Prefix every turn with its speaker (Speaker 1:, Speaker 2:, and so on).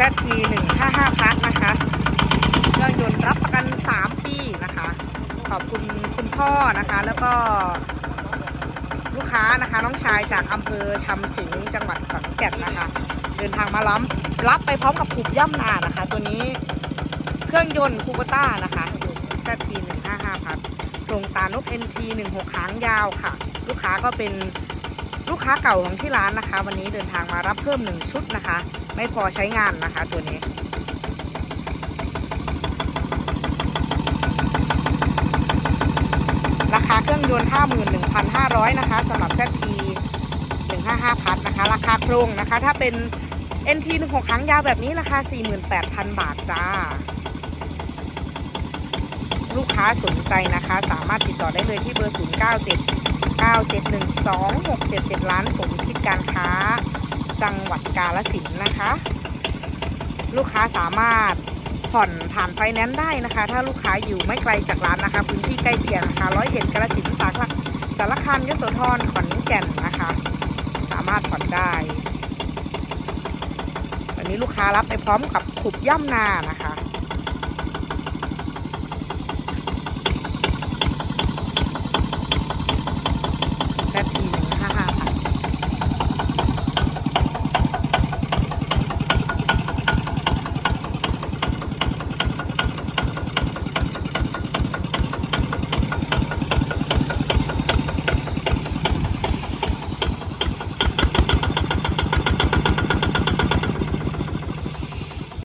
Speaker 1: ZT 155พัสนะคะเครื่องยนต์รับประกัน 3 ปีนะคะ ขอบคุณคุณพ่อนะคะ แล้วก็ลูกค้านะคะ น้องชายจากอำเภอชำสูงจังหวัดสังแก่นนะคะ เดินทางมาล้อมรับไปพร้อมกับขูบย่ำนานะคะ ตัวนี้เครื่องยนต์คูปต้านะคะซที155พัสโครงตานุก NT 16หางยาวค่ะ ลูกค้าก็เป็น ลูกค้าเก่าของที่ร้านนะคะ วันนี้เดินทางมารับเพิ่มหนึ่งชุดนะคะ ไม่พอใช้งานนะคะตัวนี้ราคาเครื่องยนต์ 51,500 นะคะสำหรับ ZT 155พัทนะคะ ราคาโครงนะคะ ถ้าเป็น NT 16หางยาวแบบนี้ราคา 48,000 บาทจ้า ลูกค้าสนใจนะคะ สามารถติดต่อได้เลยที่เบอร์ 097 971 2677 ล้านสมคิดการค้า จังหวัดกาฬสินนะคะ ลูกค้าสามารถผ่อนผ่านไฟแนนซ์ได้นะคะ ถ้าลูกค้าอยู่ไม่ไกลจากร้านนะคะ พื้นที่ใกล้เคียงนะคะร้อยเอ็ดกาฬสินสาขลสารคามยโสธรขอนแก่นนะคะ สามารถผ่อนได้วันนี้ลูกค้ารับไปพร้อมกับขุบย่ำนานะคะ